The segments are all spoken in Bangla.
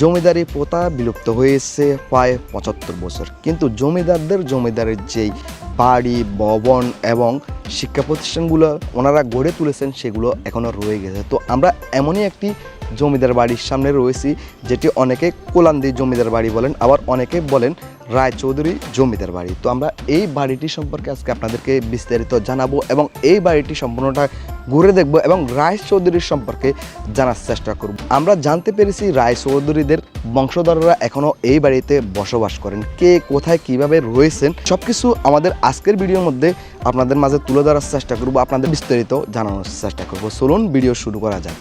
জমিদারি প্রথা বিলুপ্ত হয়েছে প্রায় পঁচাত্তর বছর। কিন্তু জমিদারদের জমিদারের যেই বাড়ি, ভবন এবং শিক্ষা প্রতিষ্ঠানগুলো ওনারা গড়ে তুলেছেন, সেগুলো এখনও রয়ে গেছে। তো আমরা এমনই একটি জমিদার বাড়ির সামনে রয়েছি, যেটি অনেকে কোলান্দি জমিদার বাড়ি বলেন, আবার অনেকে বলেন রায়চৌধুরী জমিদার বাড়ি। তো আমরা এই বাড়িটি সম্পর্কে আজকে আপনাদেরকে বিস্তারিত জানাব এবং এই বাড়িটি সম্পূর্ণটা ঘুরে দেখব এবং রায় চৌধুরীর সম্পর্কে জানার চেষ্টা করব। আমরা জানতে পেরেছি রায় চৌধুরীদের বংশধররা এখনও এই বাড়িতে বসবাস করেন। কে কোথায় কীভাবে রয়েছেন সব কিছু আমাদের আজকের ভিডিওর মধ্যে আপনাদের মাঝে তুলে ধরার চেষ্টা করব, আপনাদের বিস্তারিত জানানোর চেষ্টা করব। চলুন ভিডিও শুরু করা যাক।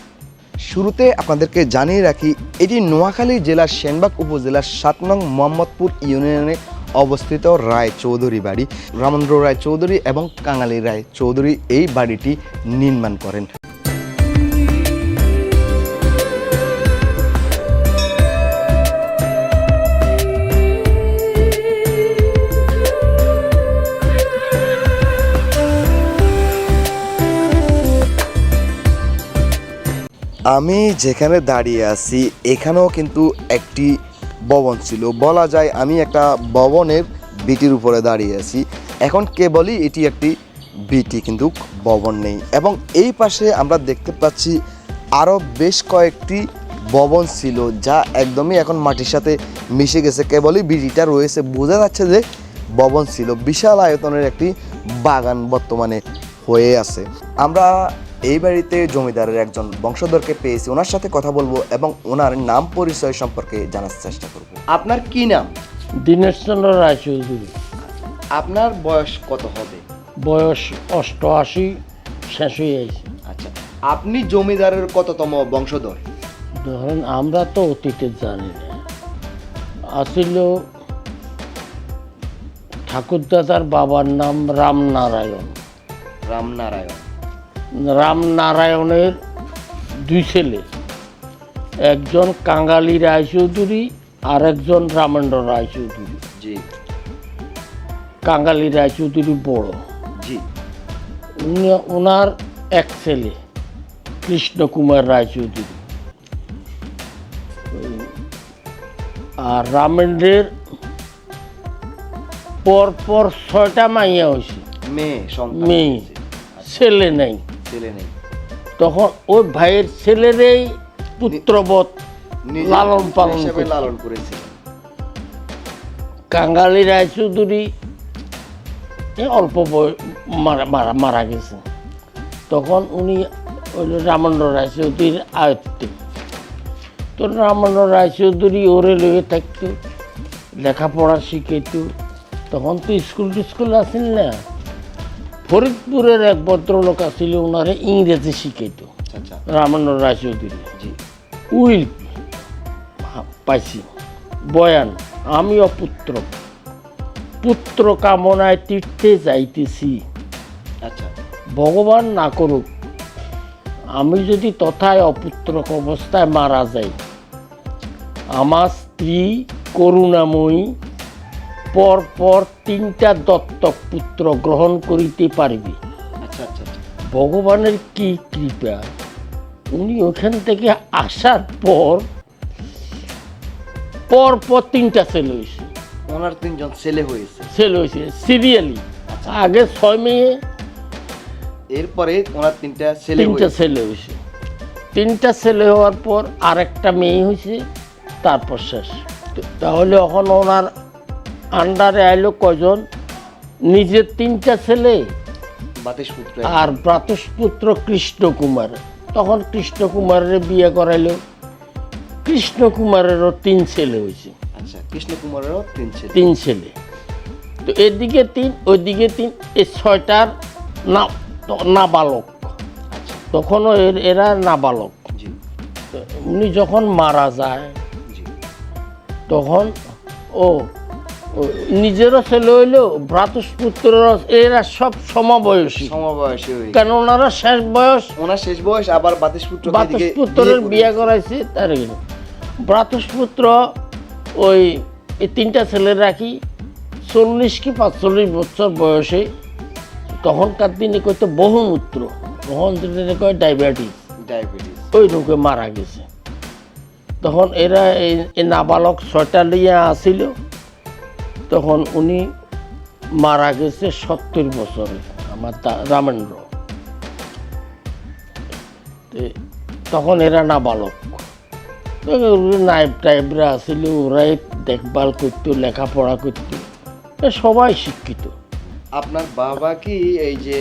শুরুতে আপনাদেরকে জানিয়ে রাখি, এটি নোয়াখালী জেলার সেনবাগ উপজেলার সাত নং মোহাম্মদপুর ইউনিয়নে অবস্থিত রায় চৌধুরী বাড়ি। রামেন্দ্র রায় চৌধুরী এবং কাঙালি রায় চৌধুরী এই বাড়িটি নির্মাণ করেন। আমি যেখানে দাঁড়িয়ে আছি, এখানেও কিন্তু একটি ভবন ছিল। বলা যায় আমি একটা ভবনের বিটির উপরে দাঁড়িয়ে আছি। এখন কেবলই এটি একটি বিটি, কিন্তু ভবন নেই। এবং এই পাশে আমরা দেখতে পাচ্ছি আরও বেশ কয়েকটি ভবন ছিল, যা একদমই এখন মাটির সাথে মিশে গেছে। কেবলই বিটিটা রয়েছে। বোঝা যাচ্ছে যে ভবন ছিল বিশাল আয়তনের একটি বাগান বর্তমানে হয়ে আছে। আমরা এই বাড়িতে জমিদারের একজন বংশধরকে পেয়েছি ওনার সাথে কথা বলব এবং ওনার নাম পরিচয় সম্পর্কে জানার চেষ্টা করব। আপনার কি নাম? দীনেশচন্দ্র রায়চৌধুরী আপনার বয়স কত হবে? বয়স অষ্টআশি শেষ হয়ে গেছে। আচ্ছা আপনি জমিদারের কততম বংশধর? ধরেন আমরা তো অতীতে জানি না। আসিল ঠাকুরদাদার বাবার নাম রামনারায়ণ। রামনারায়ণ। রামনারায়ণের দুই ছেলে। একজন কাঙালি রায়চৌধুরী আর একজন রামেন্দ্র রায়চৌধুরী। জি। কাঙালি রায়চৌধুরী বড়। জি। উনি ওনার এক ছেলে কৃষ্ণকুমার রায়চৌধুরী। ওই, আর রামেন্দ্রের পর পর ছয়টা মাইয়া হয়েছে। মেয়ে মেয়ে। ছেলে নেই। ছেলে নেই। তখন ওই ভাইয়ের ছেলেরই পুত্রবধ নিজে লালন পালন লালন করেছিলেন কাঙ্গালি রায়চৌধুরী অল্প মারা মারা গেছে। তখন উনি ওই রামান্দ্র রায়চৌধুরীর আয়ত্তে। তো রামান্দ্র রায়চৌধুরী ওরে লয়ে থাকতো লেখাপড়া শিখাইতো। তখন তো স্কুল টিস্কুল আসেন না। ফরিদপুরের এক ভদ্রলোক আসছিল ওনারে ইংরেজি শিখাইতো। আচ্ছা আচ্ছা। রামান্দ্র রায়চৌধুরী জি উইল পাইছি বয়ান আমি অপুত্র পুত্র কামনায় তীর্থে যাইতেছি। আচ্ছা। ভগবান না করুক আমি যদি তথায় অপুত্র অবস্থায় মারা যাই আমার স্ত্রী করুণাময়ী পর পর তিনটা দত্তক পুত্র গ্রহণ করিতে পারবে। আচ্ছা আচ্ছা আচ্ছা। ভগবানের কি কৃপা? উনি ওখান থেকে আসার পর পর পর তিনটা ছেলে হয়েছে। ওনার তিনজন ছেলে হয়েছে। ছেলে হয়েছে সিরিয়ালি। আগে ছয় মেয়ে এরপরে ওনার তিনটা ছেলে তিনটা হয়েছে। ছেলে হয়েছে। তিনটা ছেলে হওয়ার পর আরেকটা মেয়ে হয়েছে তারপর শেষ। তাহলে এখন ওনার আন্ডারে আইলো কজন নিজের তিনটা ছেলে আর ভ্রাতুষ্পুত্র কৃষ্ণকুমার। তখন কৃষ্ণকুমারের বিয়ে করাইলো। কৃষ্ণকুমারেরও তিন ছেলে হয়েছে। আচ্ছা কৃষ্ণ কুমারেরও তিন ছেলে। তিন ছেলে। তো এদিকে তিন ওইদিকে তিন এই ছয়টার না নাবালক। আচ্ছা। তখনও এর নাবালক। উনি যখন মারা যায় তখন ও নিজেরও ছেলে হইলেও ভ্রাতুষ্পুত্র এরা সব সমবয়সী। সমবয়সী কেন ওনারা শেষ বয়স? ওনার শেষ বয়স আবার বাতিশ পুত্র ভ্রাতুষ্পুত্রের বিয়ে করাইছে তার। ভ্রাতুষ্পুত্র ওই তিনটা ছেলে রাখি চল্লিশ কি পাঁচচল্লিশ বছর বয়সে। তখনকার দিনে কইতো বহুমূত্র তখন দিনে কয় ডায়াবেটিস। ডায়াবেটিস। ওই রোগে মারা গেছে। তখন এরা এই এই নাবালক ছয়টা লিয়ে আসিল তখন উনি মারা গেছে সত্তর বছরে, আমার রামেন্দ্র। তখন এরা নাবালক। নাইব টাইবরা আসিল, ওরাই দেখভাল করতো, লেখাপড়া করতো। সবাই শিক্ষিত। আপনার বাবা কি এই যে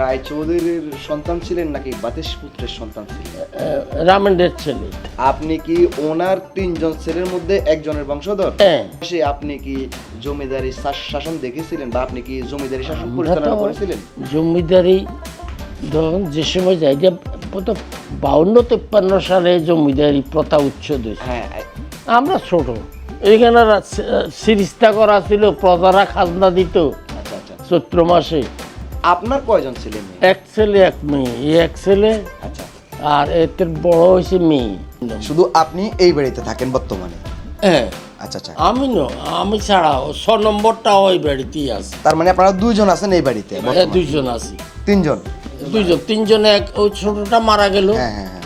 রায় চৌধুরীর সন্তান ছিলেন নাকি বাতেশ পুত্রের সন্তান ছিলেন? রামেন্দ্রের ছেলে। আপনি কি ওনার তিনজন ছেলের মধ্যে একজনের বংশধর? হ্যাঁ। সে আপনি কি জমিদারি শাসন দেখেছিলেন বা আপনি কি জমিদারি শাসন পরিচালনা করেছিলেন? জমিদারি ধরুন যে সময় যাই যে বাউন্ন তেপ্পান্ন সালে জমিদারি প্রথা উচ্ছেদ হয়েছে। হ্যাঁ আমরা ছোট। এখানে সিরিস্তা করা ছিল প্রজারা খাজনা দিত। চৈত্র মাসে। আপনার কয়জন ছেলে মেয়ে? এক ছেলে এক মেয়ে। এই এক ছেলে আচ্ছা। আর এতে বড় হয়েছে মেয়ে। শুধু আপনি এই বাড়িতে থাকেন বর্তমানে? হ্যাঁ। আচ্ছা আচ্ছা। আমি ন আমি ছাড়াও ছ নম্বরটা ওই বাড়িতেই আছে। তার মানে আপনারা দুইজন আছেন এই বাড়িতে এ দুইজন আছি। তিনজন? দুইজন তিনজনে এক ওই ছোটটা মারা গেল। হ্যাঁ হ্যাঁ হ্যাঁ।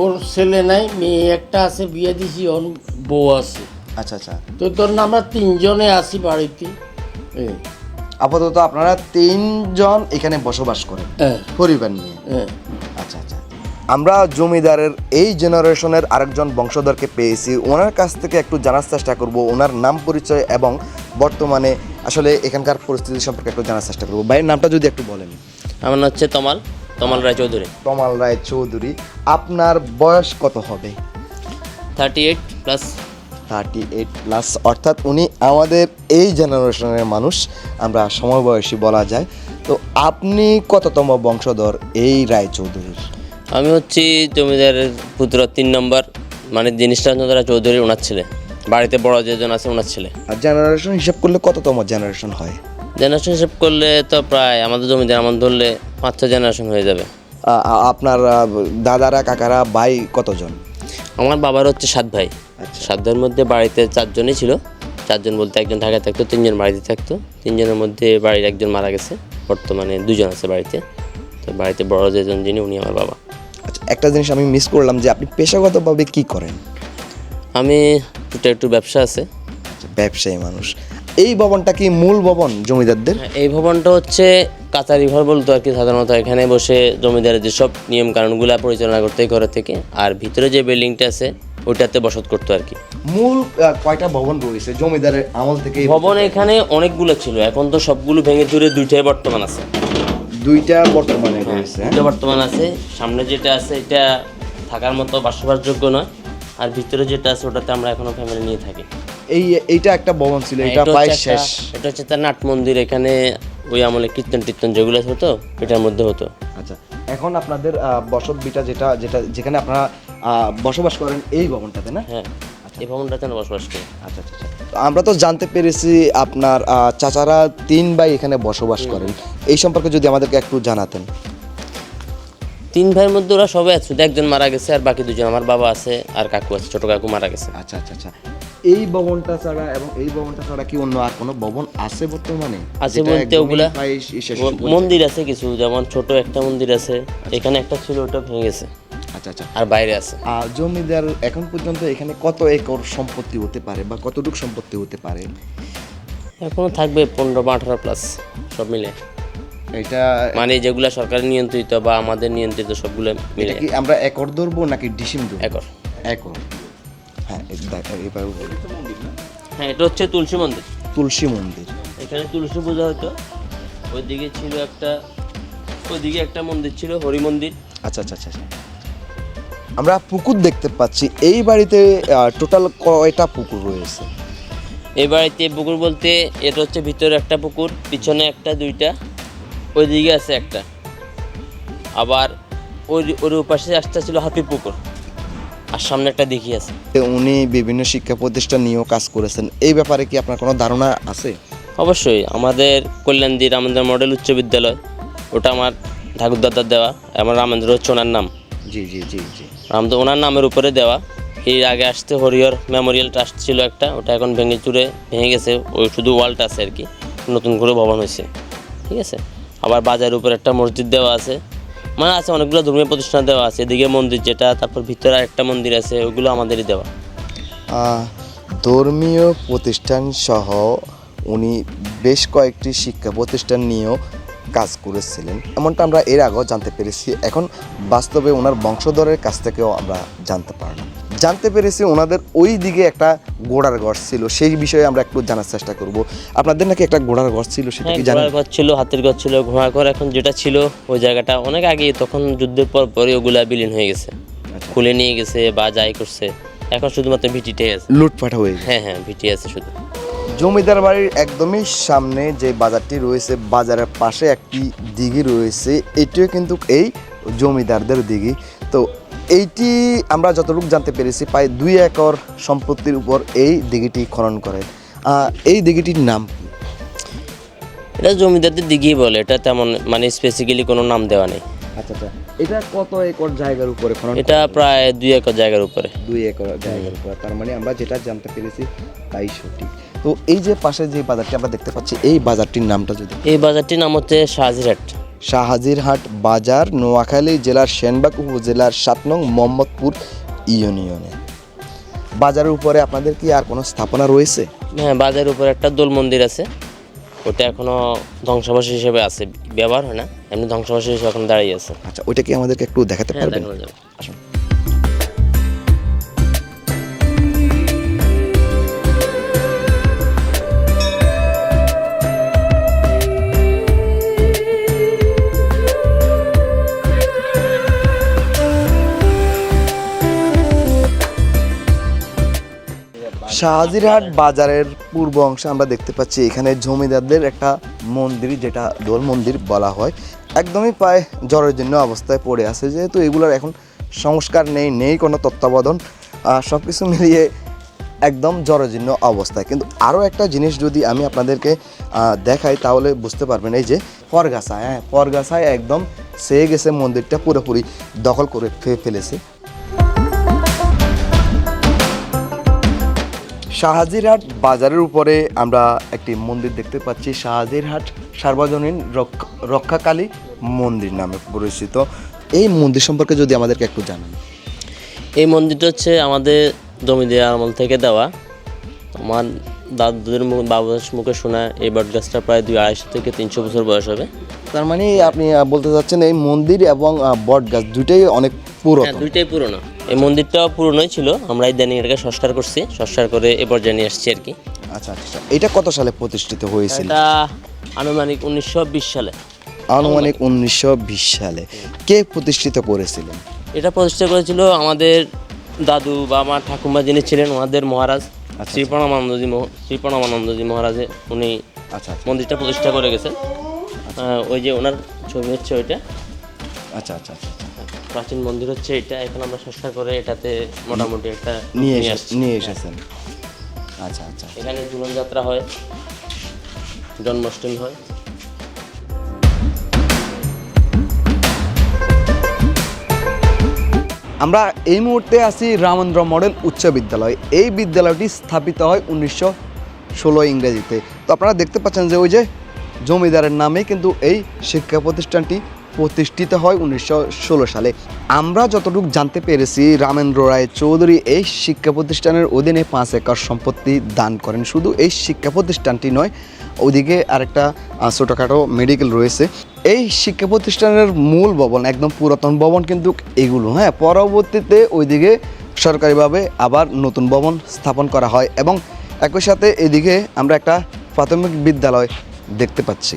ওর ছেলে নাই মেয়ে একটা আছে বিয়ে দিছি ওর বউ আছে। আচ্ছা আচ্ছা। তো তোর আমরা তিনজনে আছি বাড়িতে। এই, আপাতত আপনারা তিনজন এখানে বসবাস করেন হ্যাঁ, পরিবার নিয়ে। হ্যাঁ। আচ্ছা আচ্ছা। আমরা জমিদারের এই জেনারেশনের আরেকজন বংশধরকে পেয়েছি। ওনার কাছ থেকে একটু জানার চেষ্টা করব ওনার নাম পরিচয় এবং বর্তমানে আসলে এখানকার পরিস্থিতি সম্পর্কে একটু জানার চেষ্টা করব। ভাইয়ের নামটা যদি একটু বলেন। আমার নাম হচ্ছে তমাল তমাল রায় চৌধুরী। তমাল রায় চৌধুরী আপনার বয়স কত হবে? Thirty eight plus thirty eight plus অর্থাৎ উনি আমাদের এই জেনারেশনের মানুষ আমরা সমবয়সী বলা যায়। তো আপনি কততম বংশধর এই রায় চৌধুরীর আমি হচ্ছি জমিদারের পুত্র তিন নম্বর মানে জিনিসটা তারা চৌধুরী ওনার ছেলে। বাড়িতে বড় যেজন আছে ওনার ছেলে। আর জেনারেশন হিসাব করলে কততম জেনারেশন হয়? জেনারেশন হিসেব করলে তো প্রায় আমাদের জমিদার আমার ধরলে পাঁচ ছ জেনারেশন হয়ে যাবে। আপনার দাদারা কাকারা ভাই কতজন? আমার বাবার হচ্ছে সাত ভাই। সাত ভাইয়ের মধ্যে বাড়িতে চারজনই ছিল। চারজন বলতে একজন ঢাকায় থাকতো তিনজন বাড়িতে থাকতো। তিনজনের মধ্যে বাড়ির একজন মারা গেছে। বর্তমানে দুজন আছে বাড়িতে। তো বাড়িতে বড় যেজন যিনি উনি আমার বাবা। আচ্ছা একটা জিনিস আমি মিস করলাম যে আপনি পেশাগতভাবে কি করেন? আমি একটু একটু ব্যবসা আছে। আচ্ছা, ব্যবসায়ী মানুষ। এই ভবনটা কি মূল ভবন জমিদারদের? হ্যাঁ, এই ভবনটা হচ্ছে কাতারি ঘর বলতো আর কি সাধারণত এখানে বসে জমিদারের যেসব নিয়ম কানুনগুলো পরিচালনা করতে হয় ঘরের থেকে আর ভিতরে যে বিল্ডিংটা আছে ওইটাতে বসত করতো আর কি। মূল কয়টা ভবন রয়েছে জমিদারের আমল থেকে ভবন এখানে অনেকগুলো ছিল এখন তো সবগুলো ভেঙে চুরে দুইটাই বর্তমান আছে। দুইটা বর্তমানে রয়েছে হ্যাঁ? দুইটা বর্তমান আছে সামনে যেটা আছে এটা থাকার মতো বাসবাসযোগ্য নয় আর ভিতরে যেটা আছে ওটাতে আমরা এখনও ফ্যামিলি নিয়ে থাকি। এই এইটা একটা ভবন ছিল এটা এটা প্রায় হচ্ছে শেষ। এটা হচ্ছে তার নাট মন্দির এখানে ওই আমলে কীর্তন টীর্তন যেগুলো হতো এটার মধ্যে হতো। আচ্ছা এখন আপনাদের বসত বিটা যেটা যেটা যেখানে আপনারা বসবাস করেন এই ভবনটাতে না? হ্যাঁ এই ভবনটাতে আমরা বসবাস করি। আচ্ছা আচ্ছা আচ্ছা। তো আমরা তো জানতে পেরেছি আপনার চাচারা তিন ভাই এখানে বসবাস করেন। এই সম্পর্কে যদি আমাদেরকে একটু জানাতেন। তিন ভাইয়ের মধ্যে ওরা সবাই আছে একজন মারা গেছে আর বাকি দুজন আমার বাবা আছে আর কাকু আছে ছোট কাকু মারা গেছে। আচ্ছা আচ্ছা আচ্ছা। এই ভবনটা ছাড়া এবং এই ভবনটা ছাড়া কি অন্য আর কোনো ভবন আছে বর্তমানে? আছে বলতে ওগুলা- মন্দির আছে কিছু যেমন ছোট একটা মন্দির আছে এখানে একটা ছিল ওটা ভেঙে গেছে। আচ্ছা আচ্ছা। আর বাইরে আছে। আর জমিদার এখন পর্যন্ত এখানে কত একর সম্পত্তি হতে পারে বা কতটুকু সম্পত্তি হতে পারে? এখনও থাকবে পনেরো বা আঠারো প্লাস সব মিলে। এটা মানে যেগুলো সরকারের নিয়ন্ত্রিত বা আমাদের নিয়ন্ত্রিত সবগুলো মিলে। কি আমরা একর ধরবো নাকি ডিসিম ধরবো? একর। একর। হ্যাঁ এবার হ্যাঁ এটা হচ্ছে তুলসী মন্দির। তুলসী মন্দির। এখানে তুলসী পূজা হতো। ওইদিকে ছিল একটা ওইদিকে একটা মন্দির ছিল হরি মন্দির। আচ্ছা আচ্ছা আচ্ছা আচ্ছা। আমরা পুকুর দেখতে পাচ্ছি। এই বাড়িতে টোটাল কয়টা পুকুর রয়েছে? এই বাড়িতে পুকুর বলতে এটা হচ্ছে ভিতরে একটা পুকুর পিছনে একটা দুইটা ওইদিকে আছে একটা। আবার ওই ওর পাশে একটা ছিল হাতি পুকুর। আর সামনে একটা দিঘি আছে। উনি বিভিন্ন শিক্ষা প্রতিষ্ঠান নিয়েও কাজ করেছেন। এই ব্যাপারে কি আপনার কোনো ধারণা আছে? অবশ্যই। আমাদের কল্যাণদী রামেন্দ্র মডেল উচ্চ বিদ্যালয়। ওটা আমার ঠাকুরদাদার দেওয়া। আমার রামেন্দ্র হচ্ছে ওনার নাম। জি জি জি জি। রামদ ওনার নামের উপরে দেওয়া। এর আগে আসতে হরিহর মেমোরিয়াল ট্রাস্ট ছিল একটা। ওটা এখন ভেঙে চুরে ভেঙে গেছে। ওই শুধু ওয়ালটা আছে আর কি। নতুন করে ভবন হয়েছে। ঠিক আছে? আবার বাজারের উপরে একটা মসজিদ দেওয়া আছে। মানে আছে, অনেকগুলো ধর্মীয় প্রতিষ্ঠান দেওয়া আছে। এদিকে মন্দির যেটা, তারপর ভিতরে একটা মন্দির আছে, ওগুলো আমাদেরই দেওয়া। ধর্মীয় প্রতিষ্ঠান সহ উনি বেশ কয়েকটি শিক্ষা প্রতিষ্ঠান নিয়েও কাজ করেছিলেন। এমনটা আমরা এর আগেও জানতে পেরেছি। এখন বাস্তবে ওনার বংশধরের কাছ থেকেও আমরা জানতে পারলাম। জানতে পেরেছি ওনাদের ওই দিকে একটা গোড়ার ঘর ছিল। সেই বিষয়ে আমরা একটু জানার চেষ্টা করব। আপনাদের নাকি একটা গোড়ার ঘর ছিল সেটা হ্যাঁ কি জানেন? ঘর ছিল হাতের ঘর ছিল ঘোড়ার ঘর এখন যেটা ছিল ওই জায়গাটা অনেক আগে তখন যুদ্ধের পর পরে ওগুলা বিলীন হয়ে গেছে। খুলে নিয়ে গেছে বা যাই করছে এখন শুধুমাত্র ভিটিটাই আছে। লুটপাট হয়ে হ্যাঁ হ্যাঁ ভিটি আছে শুধু। জমিদার বাড়ির একদমই সামনে যে বাজারটি রয়েছে বাজারের পাশে একটি দিঘি রয়েছে এটিও কিন্তু এই জমিদারদের দিঘি। তো এইটি আমরা যতটুকু জানতে পেরেছি প্রায় দুই একর সম্পত্তির উপর এই দিঘিটি খনন করে। এই দিঘিটির নাম কি? এটা জমিদারদের দিঘি বলে এটা তেমন মানে স্পেসিক্যালি কোনো নাম দেওয়া নেই। আচ্ছা আচ্ছা। এটা কত একর জায়গার উপরে খনন এটা প্রায় দুই একর জায়গার উপরে। দুই একর জায়গার উপরে। তার মানে আমরা যেটা জানতে পেরেছি তাই সঠিক। তো এই যে পাশে যে বাজারটি আমরা দেখতে পাচ্ছি এই বাজারটির নামটা যদি এই বাজারটির নাম হচ্ছে শাহজিরহাট শাহাজিরহাট বাজার নোয়াখালী জেলার সেনবাগ উপজেলার সাত নং মোহাম্মদপুর ইউনিয়নে। বাজারের উপরে আপনাদের কি আর কোনো স্থাপনা রয়েছে? হ্যাঁ বাজারের উপরে একটা দোল মন্দির আছে। ওটা এখনও ধ্বংসাবশেষ হিসেবে আছে ব্যবহার হয় না। এমনি ধ্বংসাবশেষ হিসেবে এখন দাঁড়িয়ে আছে। আচ্ছা ওইটা কি আমাদেরকে একটু দেখাতে হ্যাঁ পারবেন? আসুন। শাহাজিরহাট বাজারের পূর্ব অংশে আমরা দেখতে পাচ্ছি, এখানে জমিদারদের একটা মন্দির যেটা দোল মন্দির বলা হয়। একদমই প্রায় জ্বরের জন্য অবস্থায় পড়ে আছে, যেহেতু এগুলোর এখন সংস্কার নেই নেই কোনো তত্ত্বাবধান সব কিছু মিলিয়ে একদম জরাজীর্ণ অবস্থায়। কিন্তু আরও একটা জিনিস যদি আমি আপনাদেরকে দেখাই, তাহলে বুঝতে পারবেন এই যে পরগাছা হ্যাঁ পরগাছায় একদম সে গেছে মন্দিরটা পুরোপুরি দখল করে ফেলেছে। শাহাজিরহাট বাজারের উপরে আমরা একটি মন্দির দেখতে পাচ্ছি। শাহাজিরহাট সার্বজনীন রক্ষ- রক্ষাকালী মন্দির নামে পরিচিত। এই মন্দির সম্পর্কে যদি আমাদেরকে একটু জানান। এই মন্দিরটা হচ্ছে আমাদের জমি জমিদার আমল থেকে দেওয়া। আমার দাদুদের মুখ বাবুদের মুখে শোনা এই বট গাছটা প্রায় দুই আড়াইশো থেকে তিনশো বছর বয়স হবে। তার মানে আপনি বলতে চাচ্ছেন এই মন্দির এবং বট গাছ দুইটাই অনেক হ্যাঁ পুরাতন দুইটাই পুরনো। এই মন্দিরটাও পুরনোই ছিল আমরা ইদানিং এটাকে সংস্কার করছি সংস্কার করে এ পর্যায়ে নিয়ে আসছি আর কি আচ্ছা আচ্ছা। এটা কত সালে প্রতিষ্ঠিত হয়েছিল? এটা আনুমানিক উনিশশো বিশ সালে। আনুমানিক উনিশশো বিশ সালে। কে প্রতিষ্ঠিত করেছিলেন? এটা প্রতিষ্ঠা করেছিল আমাদের দাদু বা আমার ঠাকুমা যিনি ছিলেন ওনাদের মহারাজ আচ্ছা। শ্রী প্রণামানন্দজি শ্রী প্রণামানন্দজি মহারাজে উনি আচ্ছা আচ্ছা। মন্দিরটা প্রতিষ্ঠা করে গেছেন। ওই যে ওনার ছবি হচ্ছে ওইটা। আচ্ছা আচ্ছা আচ্ছা। প্রাচীন মন্দির হচ্ছে এটা এখন আমরা সংস্কার করে এটাতে মোটামুটি একটা নিয়ে নিয়ে এসে নিয়ে এসেছেন। আচ্ছা আচ্ছা। এখানে ঝুলন যাত্রা হয় জন্মাষ্টমী হয়। আমরা এই মুহূর্তে আছি রামেন্দ্র মডেল উচ্চ বিদ্যালয়। এই বিদ্যালয়টি স্থাপিত হয় উনিশশো ষোলো ইংরেজিতে। তো আপনারা দেখতে পাচ্ছেন যে ওই যে জমিদারের নামে কিন্তু এই শিক্ষা প্রতিষ্ঠানটি প্রতিষ্ঠিত হয় উনিশশো ষোলো সালে। আমরা যতটুকু জানতে পেরেছি, রামেন্দ্র রায় চৌধুরী এই শিক্ষা প্রতিষ্ঠানের অধীনে পাঁচ একর সম্পত্তি দান করেন। শুধু এই শিক্ষা প্রতিষ্ঠানটি নয় ওইদিকে আরেকটা ছোটোখাটো মেডিকেল রয়েছে। এই শিক্ষা প্রতিষ্ঠানের মূল ভবন, একদম পুরাতন ভবন কিন্তু এগুলো। হ্যাঁ পরবর্তীতে ওইদিকে সরকারিভাবে আবার নতুন ভবন স্থাপন করা হয় এবং একই সাথে এদিকে আমরা একটা প্রাথমিক বিদ্যালয় দেখতে পাচ্ছি।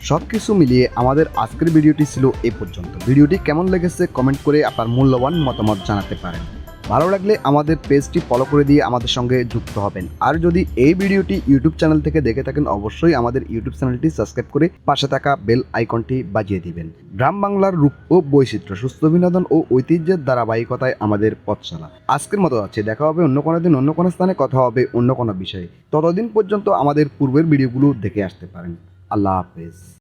সব কিছু মিলিয়ে আমাদের আজকের ভিডিওটি ছিল এ পর্যন্ত। ভিডিওটি কেমন লেগেছে কমেন্ট করে আপনার মূল্যবান মতামত জানাতে পারেন। ভালো লাগলে আমাদের পেজটি ফলো করে দিয়ে আমাদের সঙ্গে যুক্ত হবেন। আর যদি এই ভিডিওটি ইউটিউব চ্যানেল থেকে দেখে থাকেন, অবশ্যই আমাদের ইউটিউব চ্যানেলটি সাবস্ক্রাইব করে পাশে থাকা বেল আইকনটি বাজিয়ে দিবেন। গ্রাম বাংলার রূপ ও বৈচিত্র্য, সুস্থ বিনোদন ও ঐতিহ্যের ধারাবাহিকতায় আমাদের পথ চলা আজকের মতো আছে দেখা হবে অন্য কোনো দিন, অন্য কোনো স্থানে, কথা হবে অন্য কোনো বিষয়ে। ততদিন পর্যন্ত আমাদের পূর্বের ভিডিওগুলো দেখে আসতে পারেন। আল্লাহ হাফেজ।